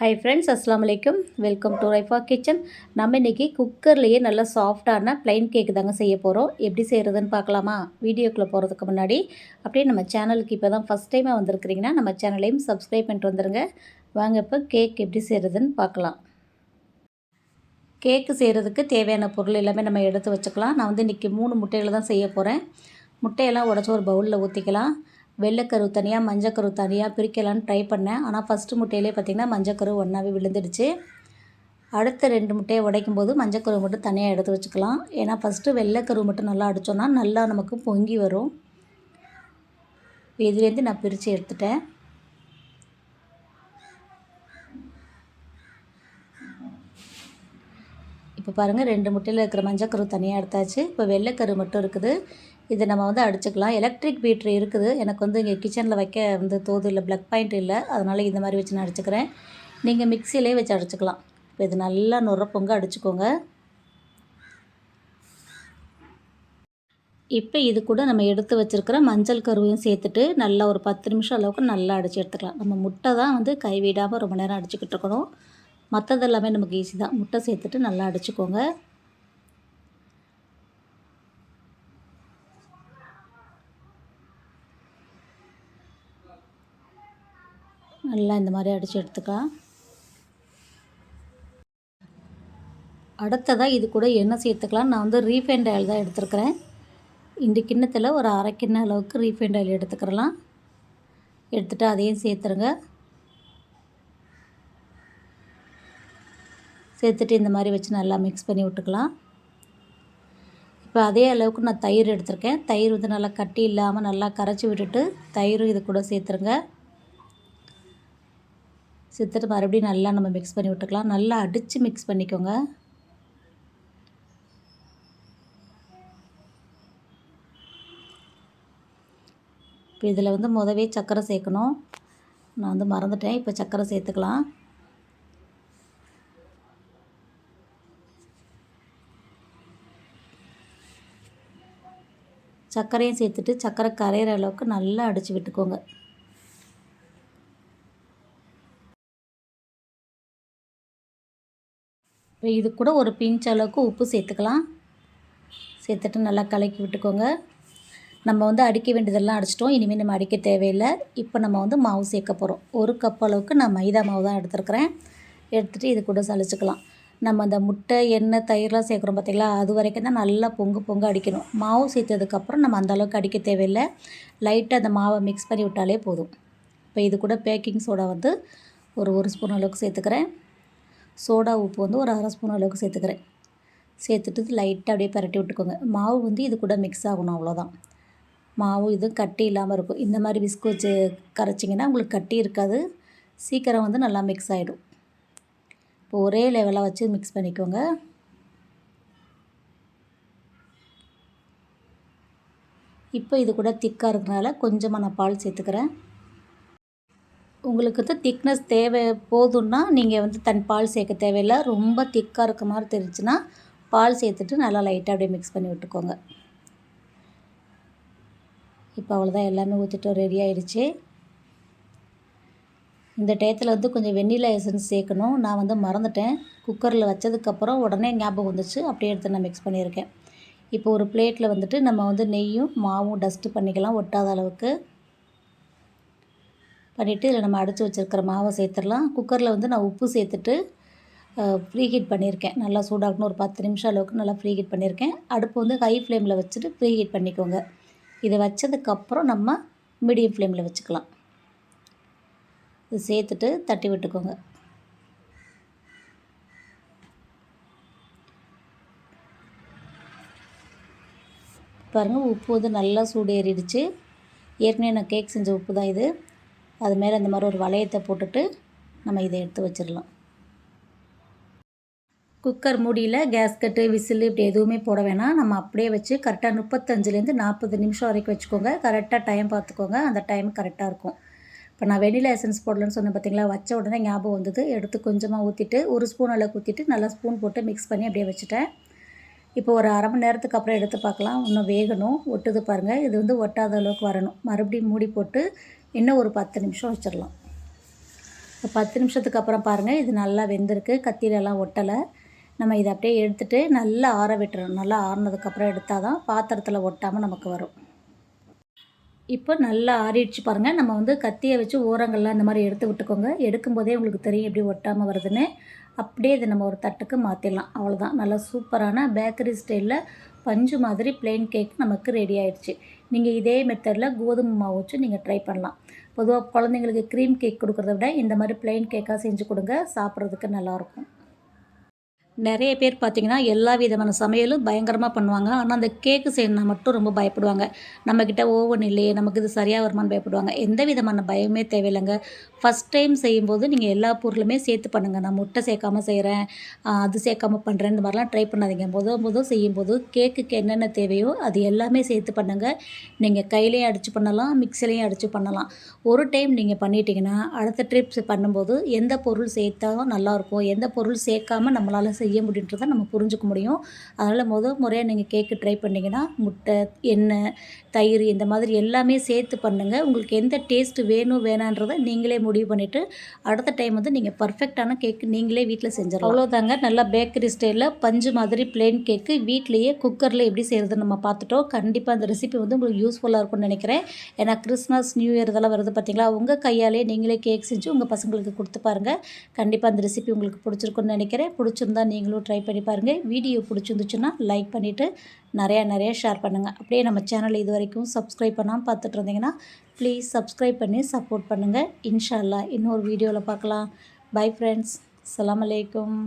Hi friends அஸ்லாம் வலைக்கம் welcome to Raifa kitchen நம்ம இன்றைக்கி குக்கர்லேயே நல்லா சாஃப்டான ப்ளைன் கேக்கு தாங்க செய்ய போகிறோம் எப்படி செய்கிறதுன்னு பார்க்கலாமா? வீடியோக்குள்ளே போகிறதுக்கு முன்னாடி அப்படியே நம்ம சேனலுக்கு இப்போ தான் ஃபஸ்ட் டைமாக வந்திருக்கிறீங்கன்னா நம்ம சேனலையும் சப்ஸ்கிரைப் பண்ணிட்டு வந்துடுங்க வாங்க இப்போ கேக் எப்படி செய்கிறதுன்னு பார்க்கலாம். கேக்கு செய்கிறதுக்கு தேவையான பொருள் எல்லாமே நம்ம எடுத்து வச்சுக்கலாம். நான் வந்து இன்றைக்கி மூணு முட்டைகளை தான் செய்ய போகிறேன் முட்டையெல்லாம் உடச்சி ஒரு பவுலில் ஊற்றிக்கலாம் வெள்ளைக்கரு தனியாக மஞ்சக்கரு தனியாக பிரிக்கலான்னு ட்ரை பண்ணேன். ஆனால் ஃபஸ்ட்டு முட்டையிலே பார்த்திங்கன்னா மஞ்சக்கரு ஒன்றாவே விழுந்துடுச்சு. அடுத்த ரெண்டு முட்டையை உடைக்கும் போது மஞ்சக்கரு மட்டும் தனியாக எடுத்து வச்சுக்கலாம். ஏன்னா ஃபஸ்ட்டு வெள்ளைக்கரு மட்டும் நல்லா அடித்தோன்னா நல்லா நமக்கு பொங்கி வரும். இதுலேருந்து நான் பிரித்து எடுத்துட்டேன். இப்போ பாருங்கள் ரெண்டு முட்டையில் இருக்கிற மஞ்சக்கரு தனியாக எடுத்தாச்சு. இப்போ வெள்ளைக்கரு மட்டும் இருக்குது. இதை நம்ம வந்து அடிச்சுக்கலாம். எலக்ட்ரிக் பீட்ரு இருக்குது. எனக்கு வந்து இங்கே கிச்சனில் வைக்க வந்து தோது இல்லை ப்ளக் பாயிண்ட் இல்லை. அதனால் இந்த மாதிரி வச்சு நான் அடிச்சுக்கிறேன். நீங்கள் மிக்சிலே வச்சு அடிச்சுக்கலாம். இப்போ இது நல்லா நுரப்பொங்க அடிச்சுக்கோங்க. இப்போ இது கூட நம்ம எடுத்து வச்சுருக்கிற மஞ்சள் கருவையும் சேர்த்துட்டு நல்லா ஒரு பத்து நிமிஷம் அளவுக்கு நல்லா அடித்து எடுத்துக்கலாம். நம்ம முட்டை தான் வந்து கைவிடாமல் ரொம்ப நேரம் அடிச்சுக்கிட்டு இருக்கணும். மற்றது எல்லாமே நமக்கு ஈஸி தான். முட்டை சேர்த்துட்டு நல்லா அடிச்சுக்கோங்க. நல்லா இந்த மாதிரி அடித்து எடுத்துக்கலாம் அடுத்ததாக இது கூட எண்ணெய் சேர்த்துக்கலாம் நான் வந்து ரீஃபைண்ட் ஆயில் தான் எடுத்துருக்கிறேன். இந்த கிண்ணத்தில் ஒரு அரை கிண்ண அளவுக்கு ரீஃபைண்ட் ஆயில் எடுத்துக்கிறலாம். எடுத்துகிட்டு அதையும் சேர்த்துருங்க. சேர்த்துட்டு இந்த மாதிரி வச்சு நல்லா மிக்ஸ் பண்ணி விட்டுக்கலாம். இப்போ அதே அளவுக்கு நான் தயிர் எடுத்திருக்கேன். தயிர் வந்து நல்லா கட்டி இல்லாமல் நல்லா கரைச்சி விட்டுட்டு தயிரும் இது கூட சேர்த்துருங்க. சேர்த்துட்டு மறுபடியும் நல்லா நம்ம மிக்ஸ் பண்ணி விட்டுக்கலாம். நல்லா அடித்து மிக்ஸ் பண்ணிக்கோங்க. இப்போ இதில் வந்து முதவே சர்க்கரை சேர்க்கணும். நான் வந்து மறந்துட்டேன். இப்போ சர்க்கரை சேர்த்துக்கலாம். சர்க்கரையும் சேர்த்துட்டு சர்க்கரை கரையிற அளவுக்கு நல்லா அடித்து விட்டுக்கோங்க. இது கூட ஒரு பிஞ்ச் அளவுக்கு உப்பு சேர்த்துக்கலாம். சேர்த்துட்டு நல்லா கலக்கி விட்டுக்கோங்க. நம்ம வந்து அடிக்க வேண்டியதெல்லாம் அடிச்சிட்டோம். இனிமேல் நம்ம அடிக்க தேவையில்லை. இப்போ நம்ம வந்து மாவு சேர்க்க போகிறோம் ஒரு கப் அளவுக்கு நான் மைதா மாவு தான் எடுத்துருக்குறேன். எடுத்துகிட்டு இது கூட சளிச்சுக்கலாம் நம்ம அந்த முட்டை எண்ணெய் தயிர்லாம் சேர்க்குறோம் பார்த்திங்களா? அது வரைக்கும் தான் நல்லா பொங்கு பொங்கு அடிக்கணும். மாவு சேர்த்ததுக்கப்புறம் நம்ம அந்தளவுக்கு அடிக்க தேவையில்லை. லைட்டாக அந்த மாவை மிக்ஸ் பண்ணி விட்டாலே போதும். இப்போ இது கூட பேக்கிங் சோடா வந்து ஒரு ஒரு ஸ்பூன் அளவுக்கு சேர்த்துக்கிறேன். சோடா உப்பு வந்து ஒரு அரை ஸ்பூன் அளவுக்கு சேர்த்துக்கிறேன். சேர்த்துட்டு லைட்டாக அப்படியே பரட்டி விட்டுக்கோங்க. மாவு வந்து இது கூட மிக்ஸ் ஆகணும் அவ்வளோதான் மாவு இது கட்டி இல்லாமல் இருக்கும். இந்த மாதிரி விஸ்கு வச்சு கரைச்சிங்கன்னா உங்களுக்கு கட்டி இருக்காது. சீக்கிரம் வந்து நல்லா மிக்ஸ் ஆகிடும் இப்போ ஒரே லெவலாக வச்சு மிக்ஸ் பண்ணிக்கோங்க. இப்போ இது கூட திக்காக இருக்கிறனால கொஞ்சமாக நான் பால் சேர்த்துக்கிறேன். உங்களுக்கு வந்து திக்னஸ் தேவை போதும்னா நீங்கள் வந்து தன் பால் சேர்க்க தேவையில்லை. ரொம்ப திக்காக இருக்க மாதிரி தெரிஞ்சுன்னா பால் சேர்த்துட்டு நல்லா லைட்டாக அப்படியே மிக்ஸ் பண்ணி விட்டுக்கோங்க. இப்போ அவ்வளோதான் எல்லாமே ஊற்றிட்டு ரெடி ஆகிடுச்சு இந்த டயத்தில் வந்து கொஞ்சம் வெண்ணிலா எசன்ஸ் சேர்க்கணும். நான் வந்து மறந்துட்டேன். குக்கரில் வச்சதுக்கப்புறம் உடனே ஞாபகம் வந்துச்சு. அப்படியே எடுத்து நான் மிக்ஸ் பண்ணியிருக்கேன். இப்போ ஒரு பிளேட்டில் வந்துட்டு நம்ம வந்து நெய்யும் மாவும் டஸ்ட்டு பண்ணிக்கலாம். ஒட்டாத அளவுக்கு. பண்ணிவிட்டு இதில் நம்ம அடித்து வச்சுருக்கிற மாவை சேர்த்துடலாம். குக்கரில் வந்து நான் உப்பு சேர்த்துட்டு ஃப்ரீ ஹீட் பண்ணியிருக்கேன். நல்லா சூடாகணும். ஒரு பத்து நிமிஷம் அளவுக்கு நல்லா ஃப்ரீ ஹீட் பண்ணியிருக்கேன். அடுப்பு வந்து ஹை ஃப்ளேமில் வச்சுட்டு ஃப்ரீ ஹீட் பண்ணிக்கோங்க. இதை வச்சதுக்கப்புறம் நம்ம மீடியம் ஃப்ளேமில் வச்சுக்கலாம். இது சேர்த்துட்டு தட்டி விட்டுக்கோங்க. பாருங்கள் உப்பு வந்து நல்லா சூடேறிடுச்சு. ஏற்கனவே நான் கேக் செஞ்ச உப்பு தான் இது. அது மேலே இந்த மாதிரி ஒரு வளையத்தை போட்டுட்டு நம்ம இதை எடுத்து வச்சிடலாம். குக்கர் மூடியில் கேஸ்கட்டு விசில் இப்படி எதுவுமே போட வேணாம். நம்ம அப்படியே வச்சு கரெக்டாக முப்பத்தஞ்சுலேருந்து நாற்பது நிமிஷம் வரைக்கும் வச்சுக்கோங்க. கரெக்டாக டைம் பார்த்துக்கோங்க. அந்த டைம் கரெக்டாக இருக்கும். இப்போ நான் வெனிலா எசன்ஸ் போடலன்னு சொன்னேன் பார்த்தீங்களா? வச்ச உடனே ஞாபகம் வந்தது. எடுத்து கொஞ்சமாக ஊற்றிட்டு ஒரு ஸ்பூன் அளவுக்கு ஊற்றிட்டு நல்லா ஸ்பூன் போட்டு மிக்ஸ் பண்ணி அப்படியே வச்சுட்டேன். இப்போ ஒரு அரை மணி நேரத்துக்கு அப்புறம் எடுத்து பார்க்கலாம். இன்னும் வேகணும். ஒட்டுது பாருங்கள் இது வந்து ஒட்டாத அளவுக்கு வரணும். மறுபடியும் மூடி போட்டு இன்னும் ஒரு பத்து நிமிஷம் வச்சிடலாம். இப்போ பத்து நிமிஷத்துக்கு அப்புறம் பாருங்கள் இது நல்லா வெந்திருக்கு. கத்தியிலலாம் ஒட்டலை. நம்ம இதை அப்படியே எடுத்துகிட்டு நல்லா ஆற விட்டுறணும். நல்லா ஆறினதுக்கப்புறம் எடுத்தால் தான் பாத்திரத்தில் ஒட்டாமல் நமக்கு வரும். இப்போ நல்லா ஆறிடுச்சு பாருங்கள் நம்ம வந்து கத்தியை வச்சு ஓரங்கள்லாம் இந்த மாதிரி எடுத்து விட்டுக்கோங்க. எடுக்கும்போதே உங்களுக்கு தெரியும் எப்படி ஒட்டாமல் வருதுன்னு. அப்படியே இதை நம்ம ஒரு தட்டுக்கு மாற்றிடலாம் அவ்வளோதான் நல்லா சூப்பரான பேக்கரி ஸ்டைலில் பஞ்சு மாதிரி பிளெயின் கேக் நமக்கு ரெடி ஆயிடுச்சு. நீங்கள் இதே மெத்தடில் கோதுமை மாவு வச்சு நீங்கள் ட்ரை பண்ணலாம். பொதுவாக குழந்தைங்களுக்கு க்ரீம் கேக் கொடுக்குறத விட இந்த மாதிரி பிளெயின் கேக்காக செஞ்சு கொடுங்க. சாப்பிட்றதுக்கு நல்லாயிருக்கும் நிறைய பேர் பார்த்திங்கன்னா எல்லா விதமான சமையலும் பயங்கரமாக பண்ணுவாங்க. ஆனால் அந்த கேக்கு செய்யணும்னா மட்டும் ரொம்ப பயப்படுவாங்க. நம்மக்கிட்ட ஓவன் இல்லையே நமக்கு இது சரியாக வருமானு பயப்படுவாங்க. எந்த விதமான பயமே தேவையில்லைங்க. ஃபஸ்ட் டைம் செய்யும்போது நீங்கள் எல்லா பொருளுமே சேர்த்து பண்ணுங்கள் நான் முட்டை சேர்க்காமல் செய்கிறேன் அது சேர்க்காமல் பண்ணுறேன் இந்த மாதிரிலாம் ட்ரை பண்ணாதீங்க. முத முதல் செய்யும்போது கேக்குக்கு என்னென்ன தேவையோ அது எல்லாமே சேர்த்து பண்ணுங்கள் நீங்கள் கையிலையும் அடித்து பண்ணலாம் மிக்சிலையும் அடித்து பண்ணலாம். ஒரு டைம் நீங்கள் பண்ணிட்டீங்கன்னா அடுத்த ட்ரிப்ஸ் பண்ணும்போது எந்த பொருள் சேர்த்தா நல்லாயிருக்கும் எந்த பொருள் சேர்க்காம நம்மளால் செய்ய செய்ய முடியுன்றதை நம்ம புரிஞ்சுக்க முடியும். அதனால் முதல் முறையாக நீங்கள் கேக்கு ட்ரை பண்ணிங்கன்னா முட்டை எண்ணெய் தயிர் இந்த மாதிரி எல்லாமே சேர்த்து பண்ணுங்கள் உங்களுக்கு எந்த டேஸ்ட்டு வேணும் வேணான்றதை நீங்களே முடிவு பண்ணிவிட்டு அடுத்த டைம் வந்து நீங்கள் பர்ஃபெக்டான கேக்கு நீங்களே வீட்டில் செஞ்சிடலாம். அவ்வளோதாங்க நல்லா பேக்கரி ஸ்டைலில் பஞ்சு மாதிரி பிளெயின் கேக்கு வீட்லேயே குக்கரில் எப்படி செய்கிறது நம்ம பார்த்துட்டோம். கண்டிப்பாக அந்த ரெசிபி வந்து உங்களுக்கு யூஸ்ஃபுல்லாக இருக்கும்னு நினைக்கிறேன். ஏன்னா கிறிஸ்மஸ் நியூ இயர் இதெல்லாம் வருது பார்த்தீங்களா? உங்கள் கையாலே நீங்களே கேக் செஞ்சு உங்கள் பசங்களுக்கு கொடுத்து பாருங்கள் கண்டிப்பாக அந்த ரெசிபி உங்களுக்கு பிடிச்சிருக்குன்னு நினைக்கிறேன். பிடிச்சிருந்தா நீங்களும் ட்ரை பண்ணி பாருங்கள் வீடியோ பிடிச்சிருந்துச்சுன்னா லைக் பண்ணிவிட்டு நிறையா நிறையா ஷேர் பண்ணுங்கள் அப்படியே நம்ம சேனல் இது வரைக்கும் சப்ஸ்கிரைப் பண்ணாமல் பார்த்துட்டு இருந்தீங்கன்னா ப்ளீஸ் சப்ஸ்கிரைப் பண்ணி சப்போர்ட் பண்ணுங்கள் இன்ஷால்லா இன்னொரு வீடியோவில் பார்க்கலாம். பை ஃப்ரெண்ட்ஸ் அலாம் அலைக்கும்